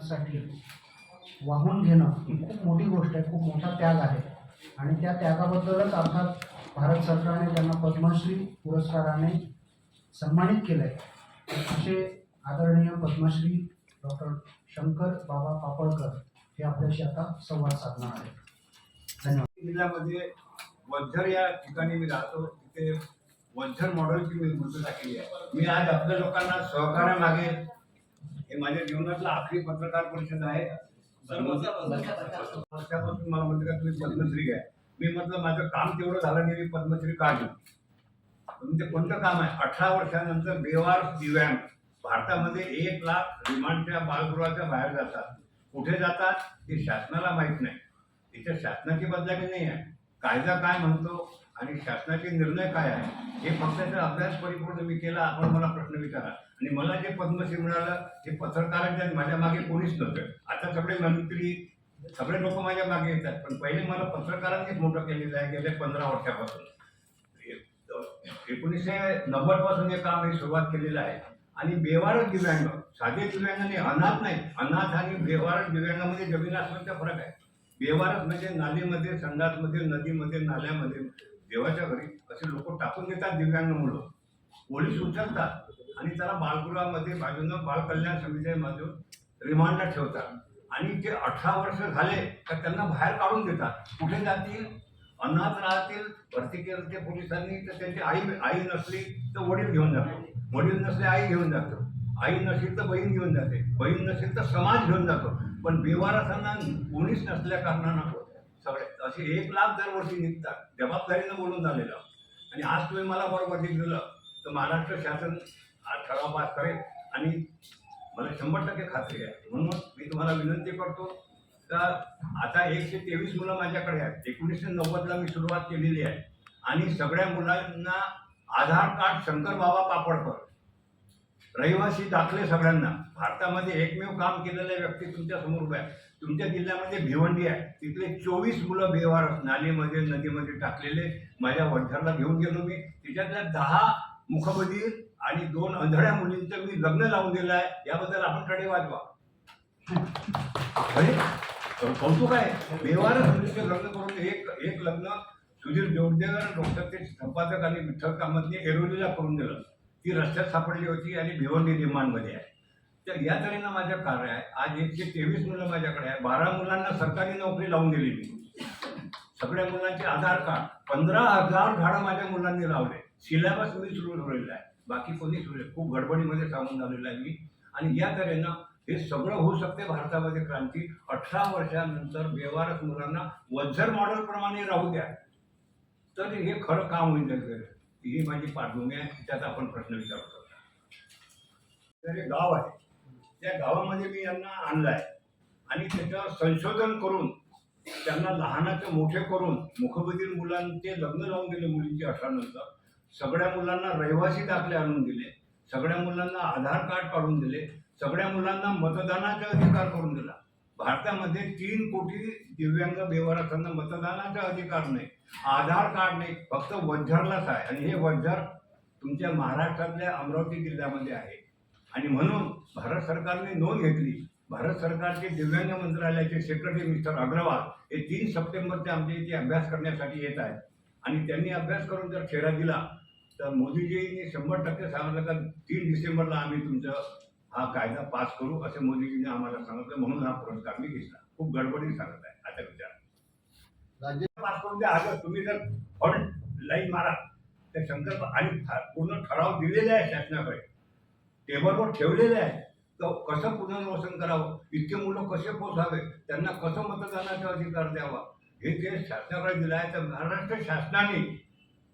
दिव्यांगांसाठी वाहून घेणं ही खूप मोठी गोष्ट आहे खूप मोठा त्याग आहे. आणि त्या त्यागाबद्दलच अर्थात भारत सरकारने त्यांना पद्मश्री पुरस्काराने सन्मानित केलं आहे असे आदरणीय पद्मश्री डॉक्टर शंकर बाबा पापळकर हे आपल्याशी आता संवाद साधणार आहेत. धन्यवाद. जिल्ह्यामध्ये वझर या ठिकाणी मी राहतो. तिथे वज्जर मॉडेलची मी भूमिका केली आहे. मी आज आपल्या लोकांना सहकार्यामागे हे माझ्या जीवनातलं आखरी पत्रकार परिषद आहे. वर्षापासून मला म्हणते का तुम्ही पद्मश्री घ्या. मी म्हटलं माझं काम तेवढं झालं नाही मी पद्मश्री का घेऊ पण ते कोणतं काम आहे? अठरा वर्षानंतर बेवार दिव्यांग. भारतामध्ये एक लाख रिमांडच्या बालगृहाच्या बाहेर जातात. कुठे जातात? हे शासनाला माहीत नाही. इथे शासनाची बदलावी नाही आहे. कायदा काय म्हणतो आणि शासनाचे निर्णय काय आहे? हे फक्त अभ्यास परिपूर्ण मी केला आपण मला प्रश्न विचारा. आणि मला जे पद्मश्री मिळालं हे पत्रकारांच्या माझ्या मागे कोणीच नव्हतं. आता सगळे मंत्री सगळे लोक माझ्या मागे येतात. पण पहिले मला पत्रकारांनीच मोठं केलेलं आहे गेल्या पंधरा वर्षापासून. एकोणीसशे नव्वदपासून हे काम मी सुरुवात केलेलं आहे. आणि बेवारच दिव्यांग साधे दिव्यांगाने अनाथ नाही. अनाथ आणि बेवारच दिव्यांगामध्ये जमीन आसमानचा फरक आहे. बेवारच म्हणजे नालीमध्ये संडासमध्ये नदीमध्ये नाल्यामध्ये देवाच्या घरी असे लोक टाकून देतात दिव्यांग मुलं पोलीस उचलतात. आणि त्याला बालगृहामध्ये बाजूनं बालकल्याण समितीमध्ये समितीमधून रिमांडला ठेवतात. आणि ते अठरा वर्ष झाले तर त्यांना बाहेर काढून देतात. कुठे जातील? अनाथ राहतील भरती केलं ते पोलिसांनी तर त्यांची आई आई नसली तर वडील घेऊन जातो. वडील नसले आई घेऊन जातो. आई नसेल तर बहीण घेऊन जाते. बहीण नसेल तर समाज घेऊन जातो. पण बेवारसांना कोणीच नसल्या कारणानं सगळे असे एक लाख दरवर्षी निघतात. जबाबदारीनं बोलून झालेलं. आणि आज तुम्ही मला बरोबर दिलं तर महाराष्ट्र शासन आज ठराव पास करेल आणि मला शंभर टक्के खात्री आहे. म्हणून मी तुम्हाला विनंती करतो का आता एकशे तेवीस मुलं माझ्याकडे आहेत. एकोणीसशे नव्वदला मी सुरुवात केलेली आहे. आणि सगळ्या मुलांना आधार कार्ड शंकर बाबा पापडकर रहिवासी दाखले सगळ्यांना. भारतामध्ये एकमेव काम केलेल्या व्यक्ती तुमच्यासमोर उभ्या आहे तुमच्या जिल्ह्यामध्ये भिवंडी आहे. तिथले चोवीस मुलं बेवार नालीमध्ये नदीमध्ये टाकलेले माझ्या वंठरला घेऊन गेलो मी. तिच्यातल्या दहा मुखबधीर आणि दोन अंधळ्या मुलींचं मी लग्न लावून दिलं आहे याबद्दल आपण कडे वाजवा. अरे कौतुक आहे. बेवारच मनुष्य लग्न करून एक एक लग्न सुधीर जोडदेकर डॉक्टर ते संपादक आणि विठ्ठल कामतने एरोलीला करून दिलं. ती रस्त्यात सापडली होती आणि भिवंडी निर्माणमध्ये आहे. तर या तऱ्हेनं माझं कार्य आहे. आज एकशे तेवीस मुलं माझ्याकडे आहे बारा मुलांना सरकारी नोकरी लावून दिली मी. सगळ्या मुलांचे आधार कार्ड. पंधरा हजार झाडं माझ्या मुलांनी लावले. सिलेबस मी सुरू ठेवलेला आहे. बाकी कोणी सुरू खूप गडबडीमध्ये सांगून झालेलं आहे मी. आणि या तऱ्हेनं हे सगळं होऊ शकते भारतामध्ये क्रांती. अठरा वर्षानंतर व्यवहारच मुलांना वज्जर मॉडेलप्रमाणे राहू द्या. तर हे खरं काम होईल ही माझी पाठभूमी आहे. त्यात आपण प्रश्न विचारू शकता तर हे गाव आहे. त्या गावामध्ये मी यांना आणलं आहे आणि त्याच्यावर संशोधन करून त्यांना लहानाचे मोठे करून मुखबधीर मुलांचे लग्न लावून दिले मुलींचे अठरा नंतर सगळ्या मुलांना रहिवासी दाखले आणून दिले. सगळ्या मुलांना आधार कार्ड काढून दिले. सगळ्या मुलांना मतदानाचा अधिकार करून दिला. भारतामध्ये तीन कोटी दिव्यांग बेवारसांना मतदानाचा अधिकार नाही. आधार कार्ड नाही. फक्त वज्झरलाच आहे. आणि हे वज्झर तुमच्या महाराष्ट्रातल्या अमरावती जिल्ह्यामध्ये आहे. आणि म्हणून भारत सरकारने नोंद घेतली. भारत सरकारचे दिव्यांग मंत्रालयाचे सेक्रेटरी मिस्टर अग्रवाल हे तीन सप्टेंबरचे आमच्या इथे अभ्यास करण्यासाठी येत आहेत. आणि त्यांनी अभ्यास करून जर खेळा दिला तर मोदीजींनी शंभर टक्के सांगितलं का तीन डिसेंबरला आम्ही तुमचं हा कायदा पास करू असं मोदीजींनी आम्हाला सांगितलं म्हणून हा पुरस्कार मी घेतला. खूप गडबडीत सांगत आहे आता विचार राज्य पास करून द्या. आज तुम्ही जर फंड लाईन मारा ते संकल्प आणि पूर्ण ठराव दिलेले आहे शासनाकडे. टेबलवर ठेवलेले आहे. तर कसं पुनर्वसन करावं? इतके मुलं कसे पोसावे त्यांना कसं मतदानाचा अधिकार द्यावा? हे ते शासनाकडे दिलं आहे तर महाराष्ट्र शासनाने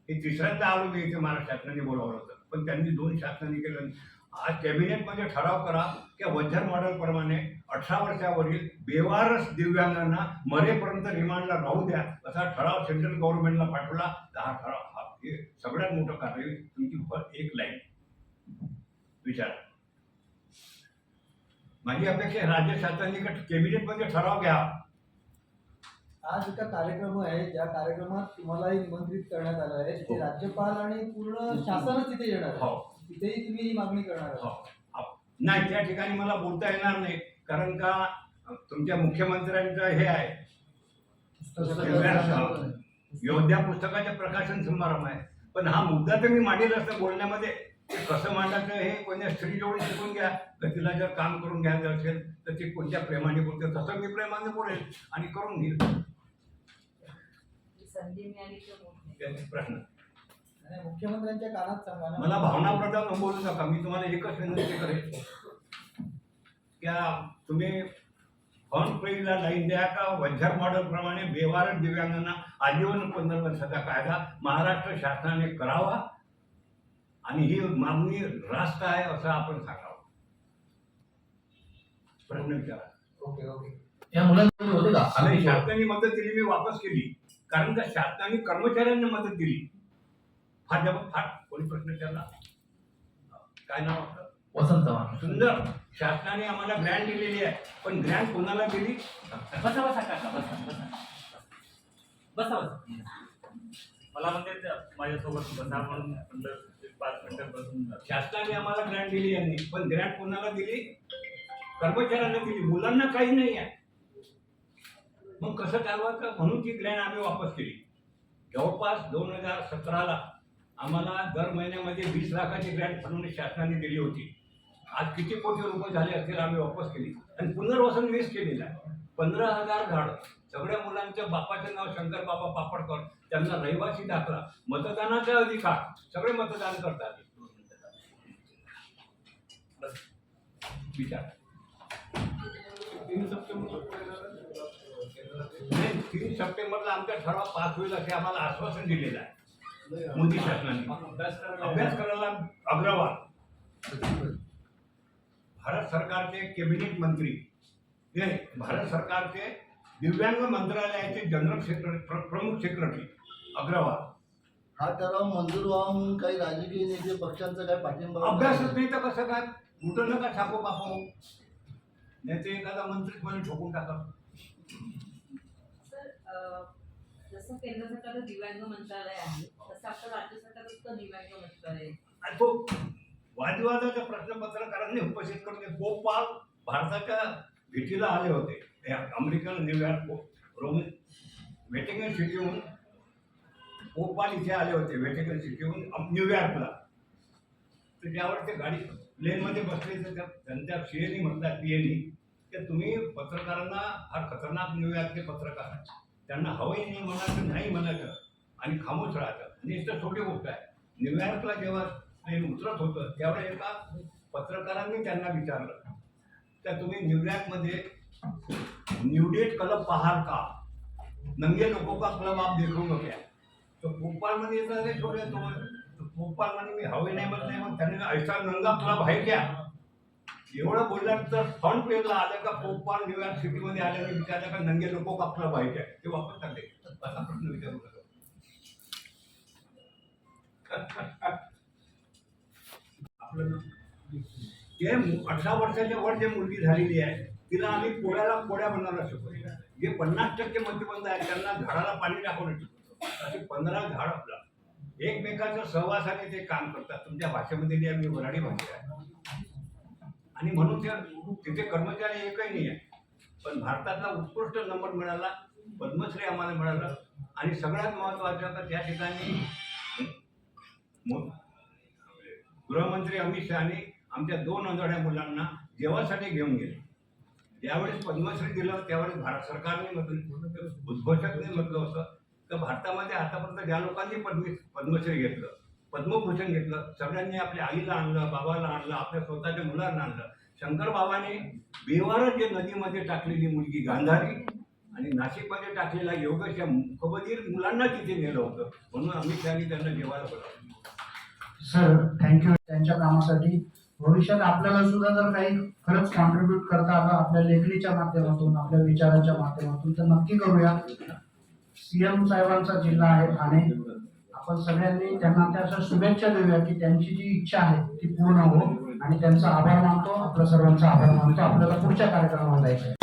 हे तिसऱ्यांदा आलो मी इथे महाराष्ट्र शासनाने बोलावलं होतं. पण त्यांनी दोन शासनाने केलं आज कॅबिनेटमध्ये ठराव करा की वज्जर मॉडेलप्रमाणे अठरा वर्षावरील बेवारस दिव्यांगांना मरेपर्यंत रिमांडला राहू द्या असा ठराव सेंट्रल गव्हर्नमेंटला पाठवला. तर हा ठराव हा हे सगळ्यात मोठं कार्य आहे. तुमची फक्त एक लाईन विचार. माझी अपेक्षा राज्य शासनाने कॅबिनेटमध्ये ठराव घ्या. आज एका कार्यक्रम आहे ज्या कार्यक्रमात तुम्हालाही निमंत्रित करण्यात आलं आहे. तिथे हो. राज्यपाल आणि पूर्ण शासनच तिथे येणार आहे. हो. तिथेही तुम्ही ही मागणी करणार हो. आहात आप- नाही त्या ठिकाणी मला बोलता येणार नाही कारण का तुमच्या मुख्यमंत्र्यांचं हे आहे. योद्धा पुस्तकाचे प्रकाशन समारंभ आहे. पण हा मुद्दा तर मी मांडेल असतं बोलण्यामध्ये. ते कसं मांडायचं हे कोणत्या स्त्री जोडी शिकून घ्या तर तिला जर काम करून घ्यायचं असेल तर ती कोणत्या प्रेमाने बोलते तसं मी प्रेमाने बोलेल. आणि करून घेईल. संधी मिळाली तर. त्याचे प्रश्न. मुख्यमंत्र्यांच्या कानात सांगा ना. मला भावनाप्रधान बोलू नका. मी तुम्हाला एकच विनंती करेन. त्या तुम्ही फॉर्म पेजला लाईन द्या का? वंझर मॉडेल प्रमाणे बेवारक दिव्यांगांना आजीवन वर्षाचा कायदा महाराष्ट्र शासनाने करावा. आणि ही मागणी रास्त आहे असं आपण सांगावं. प्रश्न विचारा. Okay okay. या मुलांमध्ये होते का? आणि शासनाने मदत दिली मी वापस केली. कारण का शासनाने कर्मचाऱ्यांना मदत दिली? फार जब फार. कोणी प्रश्न विचारला? काय नाव आपलं? वसंत चव्हाण. सुंदर. शासनाने आम्हाला ग्रँट दिलेली आहे. पण ग्रँट कोणाला दिली? बसा बसा काका बसा बसा. बसा बसा. मला म्हणते ते माझ्यासोबत बसा म्हणून म्हणलं एक पाच मिनिटं बसून जा. शासनाने आम्हाला ग्रँट दिली यांनी पण ग्रँट कोणाला दिली? कर्मचाऱ्यांना दिली. मुलांना काही नाही आहे. मग कसं चालवायचं म्हणून ती ग्रँड आम्ही वापस केली. जवळपास दोन हजार सतराला आम्हाला दर महिन्यामध्ये वीस लाखाची ग्रँट म्हणून शासनाने दिली होती. आज किती कोटी रुपये झाले असतील आम्ही वापस केली. आणि पुनर्वसन मीच केलेलं आहे. पंधरा हजार झाड. सगळ्या मुलांच्या बापाचं नाव शंकर बाबा पापडकर त्यांना रहिवासी दाखला. मतदानाचा अधिकार. सगळे मतदान करतात. विचार. तीन सप्टेंबरला आमचा ठराव पास होईल असे आम्हाला आश्वासन दिलेलं आहे. मोदी शासनाने. अभ्यास करायला अग्रवाल. भारत सरकारचे कॅबिनेट मंत्री. हे भारत सरकारचे दिव्यांग मंत्रालयाचे जनरल सेक्रेटरी प्र- प्रमुख सेक्रेटरी. अग्रवाल. हा ठराव मंजूर व्हावा म्हणून काही राजकीय नेते पक्षांचा काय पाठिंबा अभ्यासच नाही. तर कसं काय? कुठं नका छापो बापो. नाही ते एखादा मंत्रीच ठोकून टाका. जसं केंद्र सरकारचं दिव्यांग मंत्रालय आहे तसं आपलं राज्य सरकारचं दिव्यांग मंत्रालय आहे. आणि तो प्रश्न पत्रकारांनी उपस्थित करून ते गोपाल भारताच्या भेटीला आले होते. ते अमेरिकन न्यूयॉर्क रोम वेटिंगन सिटीहून गोपाल इथे आले होते वेटिंगन सिटीहून न्यूयॉर्कला तर ज्यावर ते गाडी प्लेनमध्ये बसले तर त्या त्यांच्या सीएनी म्हटलं पीएनी की तुम्ही पत्रकारांना फार खतरनाक न्यूयॉर्कचे पत्रकार आहे त्यांना हवंही नाही म्हणायचं नाही म्हणायचं आणि खामोश राहायचं आणि इथं छोटी गोष्ट आहे. न्यूयॉर्कला जेव्हा प्लेन उतरत होतं त्यावेळेस एका पत्रकारांनी त्यांना विचारलं. तर तुम्ही न्यूयॉर्कमध्ये न्यूडेट क्लब पाहाल का? नंगे लोगों का क्लब आप देखोगे क्या? तो भोपाळमध्ये येतात छोटे तो तो भोपाळमध्ये मी हवे नाही म्हणत नाही मग त्यांनी ऐसा नंगा क्लब आहे क्या? एवढं बोलल्यानंतर फंड पेजला आलं का भोपाळ न्यूयॉर्क सिटीमध्ये तर विचारलं का नंगे लोक का पाहिजे. ते वापस चालले. असा प्रश्न विचारू नका. आपलं जे अठरा वर्षाच्या वर जे मुलगी झालेली आहे तिला आम्ही पोळ्याला पोळ्या बनवायला शिकवले. जे पन्नास टक्के मतिबंध आहेत त्यांना झाडाला पाणी टाकून शिकवतो असे पंधरा झाड आपलं. एकमेकाच्या सहवासाने ते काम करतात. तुमच्या भाषेमध्ये जी आम्ही वराडी भाषा आहे. आणि म्हणून त्या तिथे कर्मचारी एकही नाही आहे. पण भारतातला उत्कृष्ट नंबर मिळाला पद्मश्री आम्हाला मिळालं आणि सगळ्यात महत्त्वाचं तर त्या ठिकाणी गृहमंत्री अमित शहाने आमच्या दोन अंधड्या मुलांना जेवासाठी घेऊन गेले. ज्यावेळेस पद्मश्री दिलं त्यावेळेस भारत सरकारने म्हटलं उद्घोषकने म्हटलं होतं. तर भारतामध्ये आतापर्यंत ज्या लोकांनी पद्म पद्मश्री घेतलं पद्मभूषण घेतलं सगळ्यांनी आपल्या आईला आणलं बाबाला आणलं आपल्या स्वतःच्या मुलांना आणलं. शंकर बाबाने बेवार जे नदीमध्ये टाकलेली मुलगी गांधारी आणि नाशिकमध्ये टाकलेला योगेश या मुखबधीर मुलांना तिथे नेलं होतं. म्हणून अमित शहानी त्यांना जेवायला बोलावलं. सर थँक्यू त्यांच्या कामासाठी भविष्यात आपल्याला सुद्धा जर काही खरंच कॉन्ट्रीब्युट करता आलं आपल्या लेखणीच्या माध्यमातून आपल्या विचारांच्या माध्यमातून तर नक्की करूया. सीएम साहेबांचा जिल्हा आहे ठाणे. आपण सगळ्यांनी त्यांना त्या अशा शुभेच्छा देऊया की त्यांची जी इच्छा आहे ती पूर्ण हो. आणि त्यांचा आभार मानतो. आपल्या सर्वांचा आभार मानतो. आपल्याला पुढच्या कार्यक्रमाला जायचं आहे